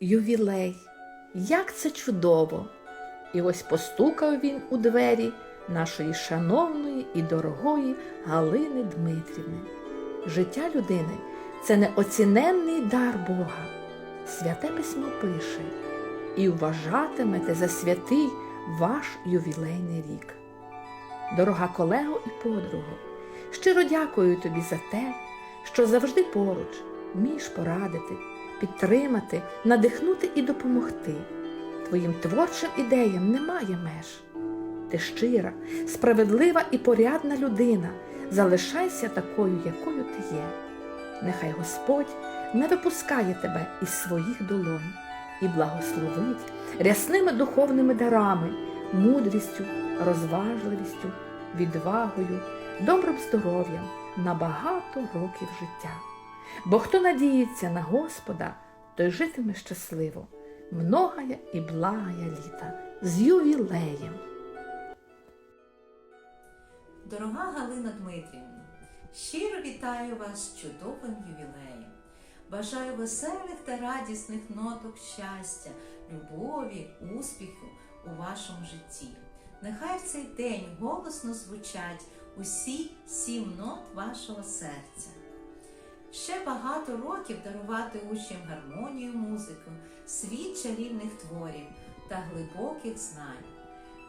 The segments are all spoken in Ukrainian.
ювілей. Як це чудово! І ось постукав він у двері нашої шановної і дорогої Галини Дмитрівни. Життя людини це неоціненний дар Бога. Святе письмо пише і вважатимете за святий ваш ювілейний рік. Дорога колего і подруго, щиро дякую тобі за те, що завжди поруч вмієш порадити, підтримати, надихнути і допомогти. Твоїм творчим ідеям немає меж. Ти щира, справедлива і порядна людина. Залишайся такою, якою ти є. Нехай Господь не випускає тебе із своїх долонь і благословить рясними духовними дарами, мудрістю, розважливістю, відвагою, добрим здоров'ям на багато років життя. Бо хто надіється на Господа, той житиме щасливо, многая і благая літа з ювілеєм. Дорога Галина Дмитрівна, щиро вітаю вас з чудовим ювілеєм. Бажаю веселих та радісних ноток щастя, любові, успіху у вашому житті. Нехай в цей день голосно звучать усі сім нот вашого серця. Ще багато років дарувати учням гармонію, музику, світ чарівних творів та глибоких знань.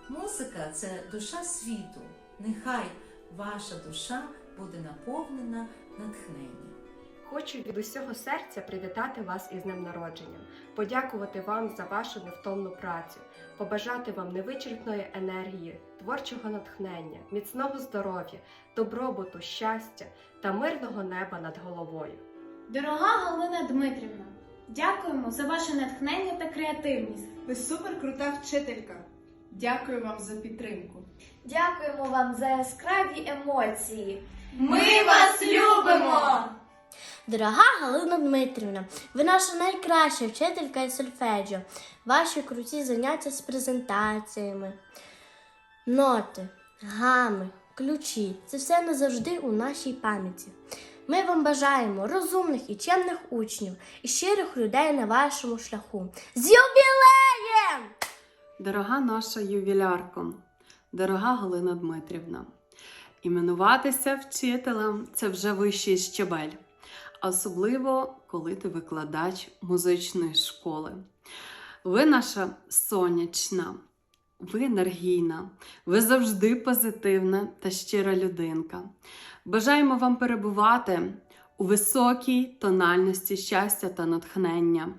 Музика це душа світу. Нехай ваша душа буде наповнена натхненням. Хочу від усього серця привітати вас із днем народженням, подякувати вам за вашу невтомну працю, побажати вам невичерпної енергії, творчого натхнення, міцного здоров'я, добробуту, щастя та мирного неба над головою. Дорога Галина Дмитрівна, дякуємо за ваше натхнення та креативність. Ви супер крута вчителька. Дякую вам за підтримку. Дякуємо вам за яскраві емоції. Ми вас любимо! Дорога Галина Дмитрівна, ви наша найкраща вчителька із сольфеджіо. Ваші круті заняття з презентаціями, ноти, гами, ключі це все назавжди у нашій пам'яті. Ми вам бажаємо розумних і чемних учнів і щирих людей на вашому шляху. З юбілеєм! Дорога наша ювілярко, дорога Галина Дмитрівна, іменуватися вчителем це вже вищий щебель, особливо коли ти викладач музичної школи. Ви наша сонячна, ви енергійна, ви завжди позитивна та щира людинка. Бажаємо вам перебувати у високій тональності щастя та натхнення,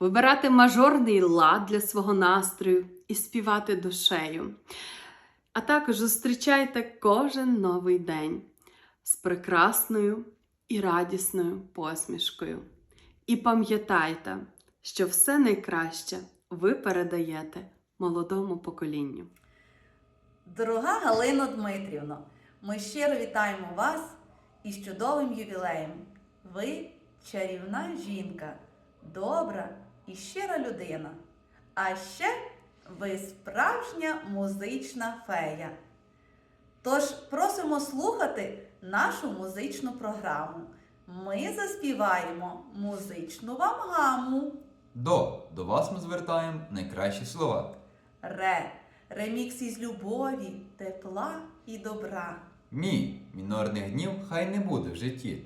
вибирати мажорний лад для свого настрою і співати душею. А також зустрічайте кожен новий день з прекрасною і радісною посмішкою. І пам'ятайте, що все найкраще ви передаєте молодому поколінню. Дорога Галино Дмитрівно, ми щиро вітаємо вас із чудовим ювілеєм. Ви чарівна жінка, добра і щира людина. А ще ви справжня музична фея. Тож просимо слухати нашу музичну програму. Ми заспіваємо музичну вам гаму. До. До вас ми звертаємо найкращі слова. Ре. Ремікс із любові, тепла і добра. Мі. Мінорних днів хай не буде в житті.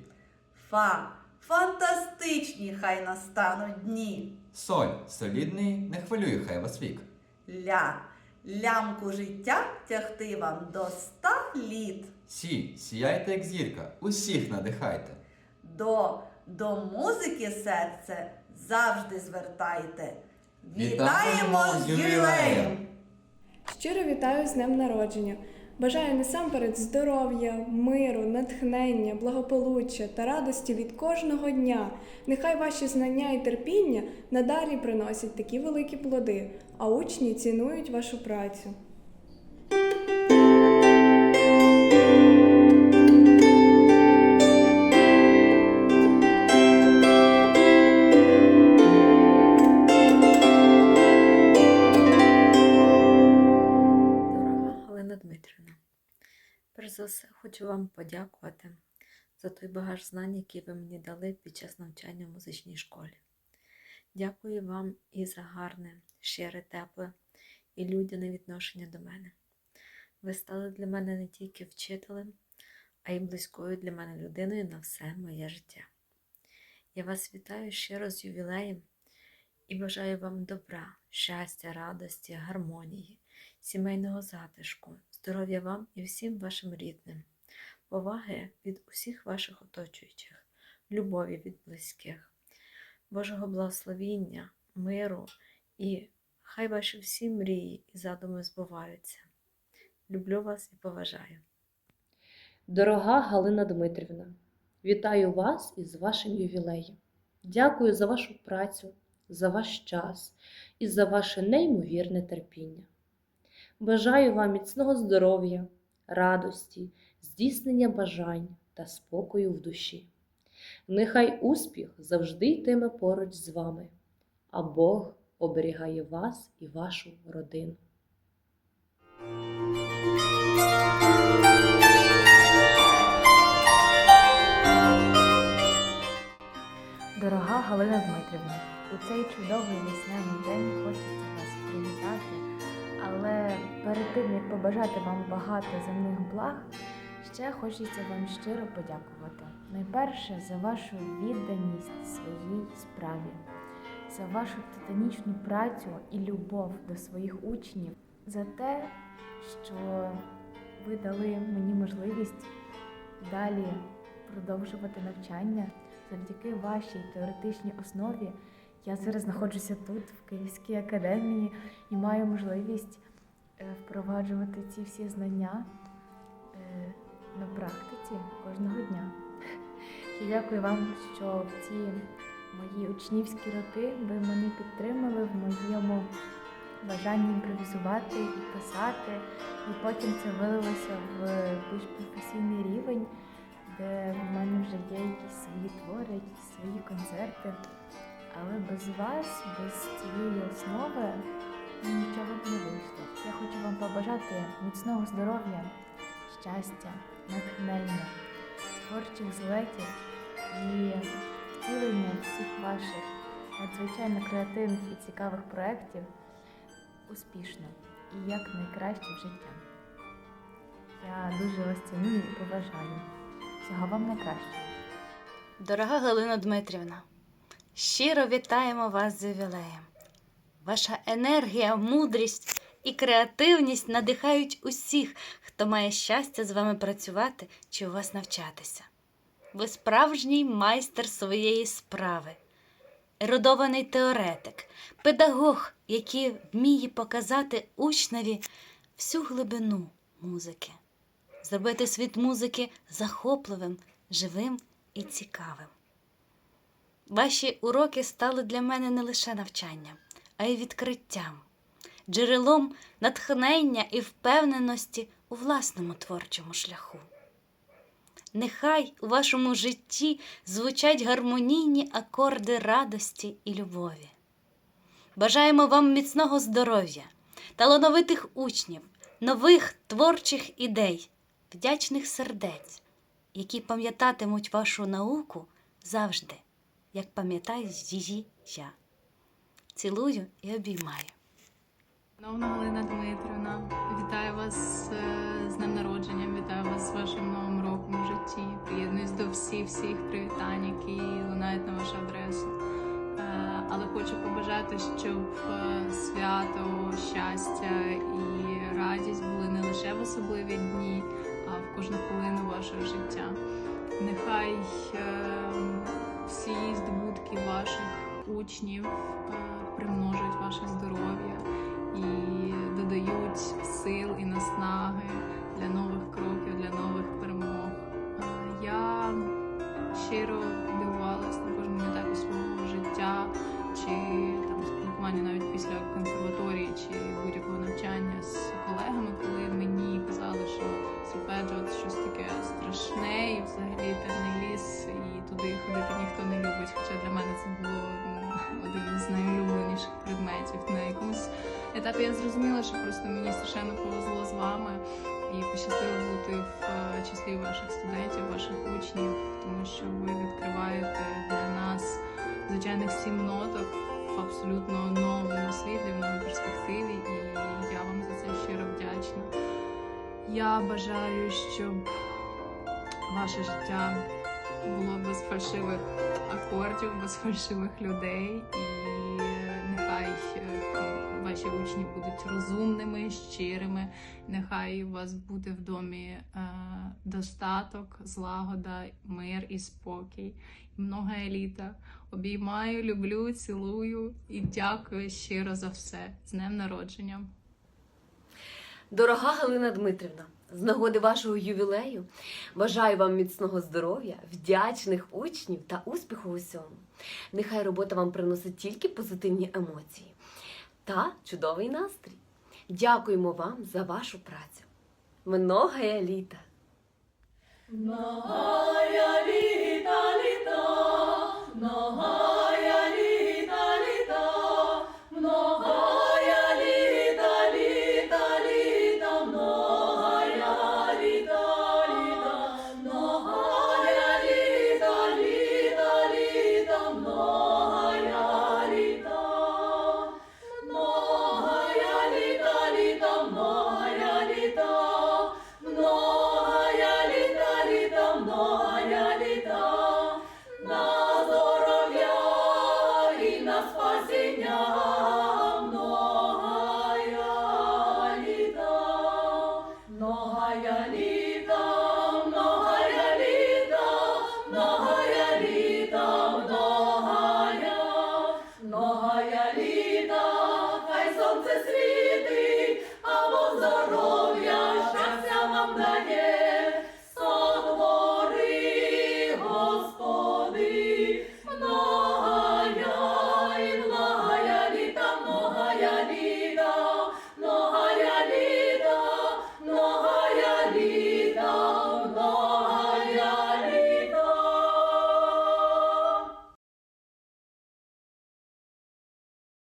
Фа. Фантастичні хай настануть дні. Соль. Солідний, не хвилює хай вас вік. Ля. Лямку життя тягти вам до ста літ. Сі. Сіяйте, як зірка, усіх надихайте. До, до музики серце завжди звертайте. Вітаємо з ювілеєм! Щиро вітаю з днем народження. Бажаю насамперед здоров'я, миру, натхнення, благополуччя та радості від кожного дня. Нехай ваші знання і терпіння надалі приносять такі великі плоди, а учні цінують вашу працю. Хочу вам подякувати за той багаж знань, який ви мені дали під час навчання в музичній школі. Дякую вам і за гарне, щире, тепле і людяне відношення до мене. Ви стали для мене не тільки вчителем, а й близькою для мене людиною на все моє життя. Я вас вітаю щиро з ювілеєм і бажаю вам добра, щастя, радості, гармонії, сімейного затишку, здоров'я вам і всім вашим рідним, поваги від усіх ваших оточуючих, любові від близьких, Божого благословіння, миру і хай ваші всі мрії і задуми збуваються. Люблю вас і поважаю. Дорога Галина Дмитрівна, вітаю вас із вашим ювілеєм. Дякую за вашу працю, за ваш час і за ваше неймовірне терпіння. Бажаю вам міцного здоров'я, радості, здійснення бажань та спокою в душі. Нехай успіх завжди йтиме поруч з вами, а Бог оберігає вас і вашу родину. Дорога Галина Дмитрівна, у цей чудовий весняний день хочеться вас привітати, але перед тим як побажати вам багато земних благ, ще хочеться вам щиро подякувати. Найперше за вашу відданість своїй справі, за вашу титанічну працю і любов до своїх учнів, за те, що ви дали мені можливість далі продовжувати навчання. Завдяки вашій теоретичній основі я зараз знаходжуся тут, в Київській академії, і маю можливість е, впроваджувати ці всі знання е, на практиці кожного дня. Я дякую вам, що в ці мої учнівські роки ви мене підтримали в моєму бажанні імпровізувати і писати, і потім це вилилося в більш професійний рівень де в мене вже є якісь свої твори, якісь свої концерти. Але без вас, без цієї основи нічого б не вийшло. Я хочу вам побажати міцного здоров'я, щастя, натхнення, творчих злетів і втілення всіх ваших надзвичайно креативних і цікавих проєктів успішно і як найкраще в життя. Я дуже вас ціную і поважаю. Всього вам найкращого. Дорога Галина Дмитрівна, щиро вітаємо вас з ювілеєм. Ваша енергія, мудрість і креативність надихають усіх, хто має щастя з вами працювати чи у вас навчатися. Ви справжній майстер своєї справи, ерудований теоретик, педагог, який вміє показати учневі всю глибину музики зробити світ музики захопливим, живим і цікавим. Ваші уроки стали для мене не лише навчанням, а й відкриттям, джерелом натхнення і впевненості у власному творчому шляху. Нехай у вашому житті звучать гармонійні акорди радості і любові. Бажаємо вам міцного здоров'я, талановитих учнів, нових творчих ідей вдячних сердець, які пам'ятатимуть вашу науку завжди, як пам'ятаю її я. Цілую і обіймаю. Шановна Галина Дмитрівна, вітаю вас е, з днем народженням, вітаю вас з вашим новим роком у житті. Приєднуюсь до всіх всіх привітань, які лунають на вашу адресу. Е, Але хочу побажати, щоб е, свято, щастя і радість були не лише в особливі дні, а в кожну хвилину вашого життя. Нехай всі здобутки ваших учнів примножують ваше здоров'я і додають сил і наснаги для нових кроків, для нових перемог. Я щиро дивувалась етапі я зрозуміла, що просто мені страшенно повезло з вами і пощастило бути в е, числі ваших студентів, ваших учнів, тому що ви відкриваєте для нас звичайних сім ноток в абсолютно новому світлі, в новій перспективі, і я вам за це щиро вдячна. Я бажаю, щоб ваше життя було без фальшивих акордів, без фальшивих людей, і ваші учні будуть розумними, щирими. Нехай у вас буде в домі е, достаток, злагода, мир і спокій, і много еліта. Обіймаю, люблю, цілую і дякую щиро за все. З днем народження! Дорога Галина Дмитрівна, з нагоди вашого ювілею бажаю вам міцного здоров'я, вдячних учнів та успіху у всьому. Нехай робота вам приносить тільки позитивні емоції та чудовий настрій. Дякуємо вам за вашу працю. Многая літа! Многая літа, літа,